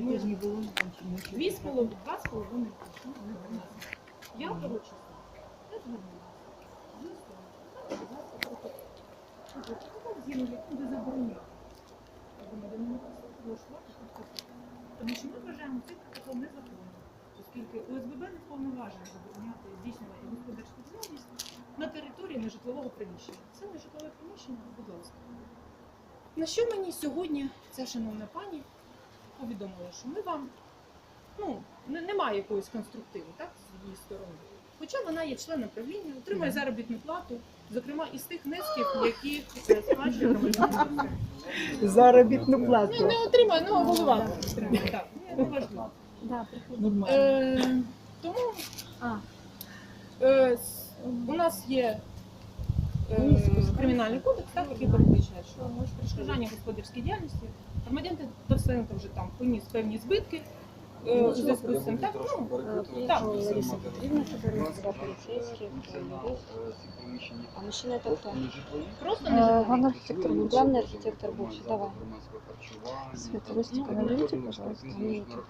Не було Дві з половиною, два з половиною. Я коротше. Я. Землі буде забороняти. Тому що ми вважаємо цей протокол незаконним, оскільки ОСББ не повноважено забороняти здійснювати господарську діяльність на території нежитлового приміщення. Це нежитлове приміщення, будь ласка. На що мені сьогодні ця шановна пані повідомила, що ми вам ну, немає якоїсь конструктиву так, з її сторони. Хоча вона є членом правління, отримує заробітну плату, зокрема із тих внесків, які е, сплачує. Заробітну Ну, плату. не отримує, ну голова отримує. Так, не важливо. Нормально. Е, тому А. е, с- у нас є е, кримінальний кодекс, так, який передбачає, що перешкоджання господарській діяльності громадян Довсенко вже там поніс певні збитки. е, У зв'язку з цим так, ну, так. Лариса Петрівна Федорова, поліцейські, а мужчина это кто? просто Е, не Главный архитектор был, главный архитектор был. Давай. Света, Рустика, Ну, наберите, пожалуйста. Минуту.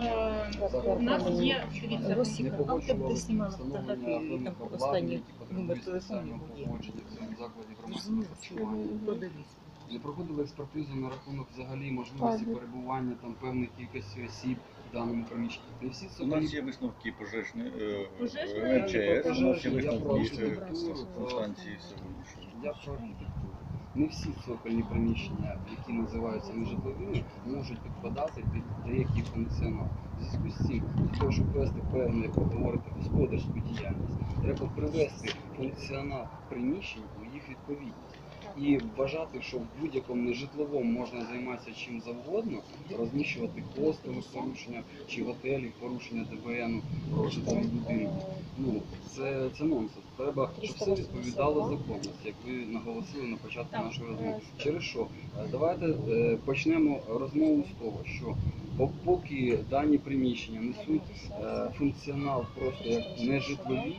Е, У нас є, дивіться, Ростика, а в тебе де знімала фотографії, там останній номер телефону є? Зрозуміло, що продавець. Не проходили експертизу на рахунок взагалі можливості перебування там певної кількості осіб в даному приміщенні. Не всі У собі нас є висновки пожежні е, Пожежні? е, МЧС, у нас є Я про висновки е, архітектуру, станції сьогоднішньої. Я про архітектуру. Не всі цокольні приміщення, які називаються нежитловими, можуть підпадати під деякий функціонал. В зв'язку з цим, для того, щоб вести певну, як ви говорите, господарську діяльність, треба привести функціонал приміщень у їх відповідність. І вважати, що в будь-якому нежитловому можна займатися чим завгодно, розміщувати хостели порушення чи готелі порушення ДБН житлові будинки. Ну це, це нонсенс. Треба, щоб все відповідало законності, як ви наголосили на початку нашої е, розмови. Через що? Е, Давайте е, почнемо розмову з того, що поки дані приміщення несуть функціонал просто як нежитлові,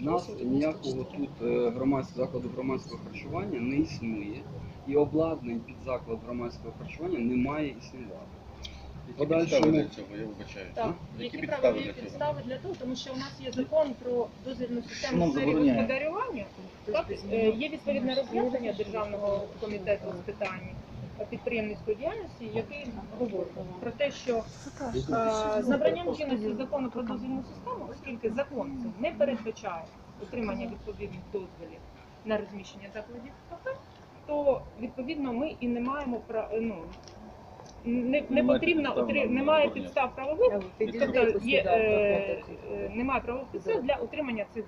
нас ніякого тут е, громадського закладу громадського харчування не існує, і обладнань під заклад громадського харчування не має існувати. Які Подальшому- підстави для цього, я вибачаю. Так, Які які підстави правові для цього? підстави для того, тому що у нас є закон про дозвільну Що систему нам в сфері забороняє? господарювання. Так, е, є відповідне роз'яснення Державного комітету з питань підприємницької діяльності, який говорить про те, що е, з набранням чинності закону про дозвільну систему, оскільки закон це не передбачає отримання відповідних дозволів на розміщення закладів кафе, то відповідно ми і не маємо ну, не, не потрібно підстав отри- немає підстав правових Тобто є, е, е, немає правових підстав для отримання цих.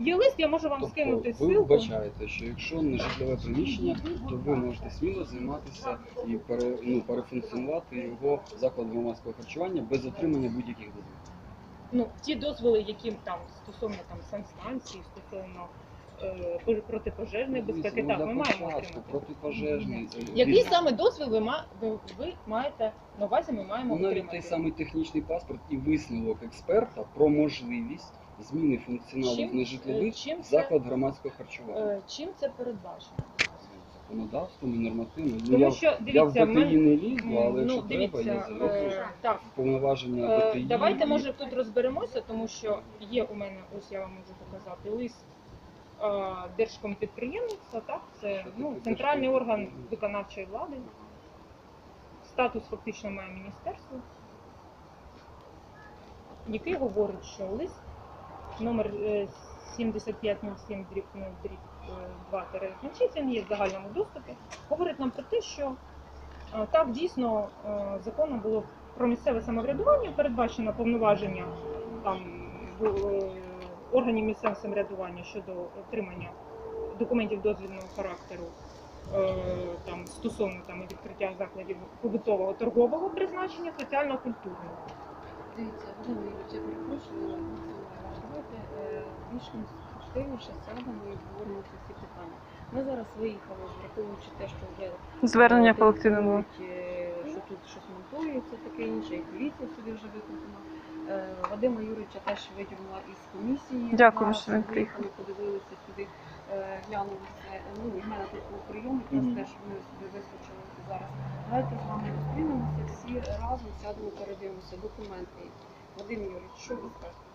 Є лист, я можу вам скинути Тобто ви ссылку. вбачаєте, що якщо не житлове приміщення, то ви можете сміло займатися і пере, ну, перефункціонувати його заклад громадського харчування без отримання будь-яких дозволів. Ну, ті дозволи, які там стосовно там санстанції, стосовно е, протипожежної безпеки, Ну, так, ми маємо початку отримати. протипожежний. Який від- саме дозвіл ви, ма- ви, ви маєте на увазі, ми маємо Ну, навіть отримати? той самий технічний паспорт і висновок експерта про можливість зміни функціоналу Чим, нежитлових е, чим це- заклад громадського харчування. Е, Чим це передбачено? Законодавством і нормативно. Ну, Тому я, що, я в дивіться, БТІ не лізу, але ну, якщо треба, дивіться, я зроблю е, так, повноваження Е, БТІ. Давайте, і- може, тут розберемося, тому що є у мене, ось я вам можу показати лист Держкомпідприємництва, так, це ну, центральний орган виконавчої влади. Статус фактично має міністерство, який говорить, що лист номер е, 7507 дріб 0 дріб 2 6 він є в загальному доступі, говорить нам про те, що е, так дійсно е, законом було про місцеве самоврядування передбачено повноваження там е, органів місцевого самоврядування щодо отримання документів дозвільного характеру. е, Там стосовно там відкриття закладів побутового торгового призначення, соціально-культурного. Дивіться, Володимир Юрійович, я перепрошую, давайте більш конструктивніше сядемо і обговоримо ці всі питання. Ми зараз виїхали, враховуючи те, що вже Звернення е, демонструють, е, що тут щось монтується, таке інше, і поліція собі вже викликана. Е, Вадима Юрича теж витягнула із комісії. Дякую, що ви приїхали. подивилися сюди, глянулися. глянули все. Ну, в мене тут був прийом, якраз Мгм. теж ми сюди вискочили зараз Давайте з вами зустрінемося, всі разом сядемо, передивимося документи. Вадим Юрич, що ви скажете?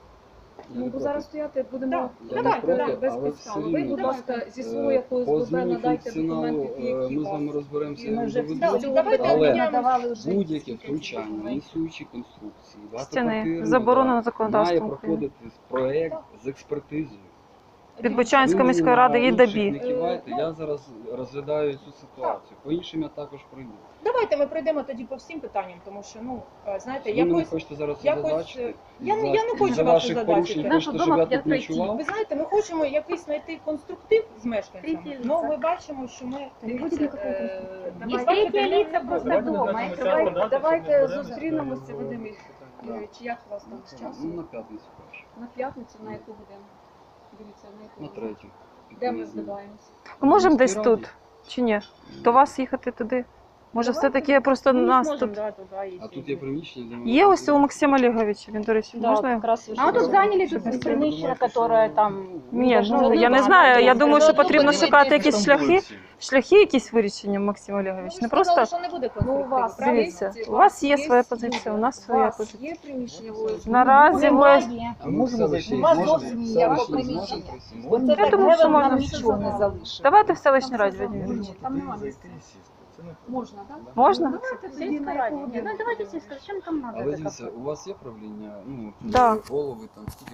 Ну, бо зараз стояти будемо Так, Я давайте, не проти, без але підстави. все Ви, рівно. будь ласка, зі Е, свого якогось по ББ зміні надайте функціоналу, документи, е, які ми з вас. вами розберемося, І ми вже. Так, давайте Але надавали вже Будь-яке втручання, документи. несуючі конструкції, Стіни багатоквартирний заборонено дах, законодавством має України. проходити проект з експертизою. Від Бучанської міської ради добі. Не кивайте, я зараз розглядаю цю ситуацію. По іншим я також пройду. Давайте ми пройдемо тоді по всім питанням, тому що ну е, знаєте, Ви мене якось хочете зараз якось, е, я не- я не хочу за вас ваших порушень Наша хочете, щоб дома я тут 5:30. ночував? ви знаєте, ми хочемо якийсь знайти конструктив з мешканцями. Третій Ну лице. ми бачимо, що ми Не буде ніякого е, конструктиву. давайте прийдемо ліця просто дома. Давайте Давайте, давайте зустрінемося. Вадим Юрійович, як у вас там з Ну, часом? на п'ятницю. На п'ятницю, на яку годину? Дивіться, на яку На третю. Де ми здаваємося? Можемо десь тут чи ні? До вас їхати туди? Може, все-таки просто Ну, нас тут да, А тут є приміщення, де ми є ось у Максима Олеговича. Він, до речі, Да, можна? раз А тут заняли тут приміщення, которое там... Ні, ну я не знаю. Я думаю, що потрібно шукати якісь шляхи, шляхи якісь вирішення, Максим Ну, Олегович. Не просто що не буде Ну, у вас правильно? дивіться. У вас є своя позиція, у нас У своя вас позиція. є приміщення в ОСБ? Наразі А ми в селищі У вас можемо? зовсім ніякого приміщення. Оце Я так, думаю, що нам можна. нічого не залишили. Давайте в селищній раді, Юрійович. Там нема місця. Можна, так? Можна? Давайте тоді на? Ну, давайте сільська, чим там Але надо? дивіться, у вас є правління, ну, Да. голови там, скільки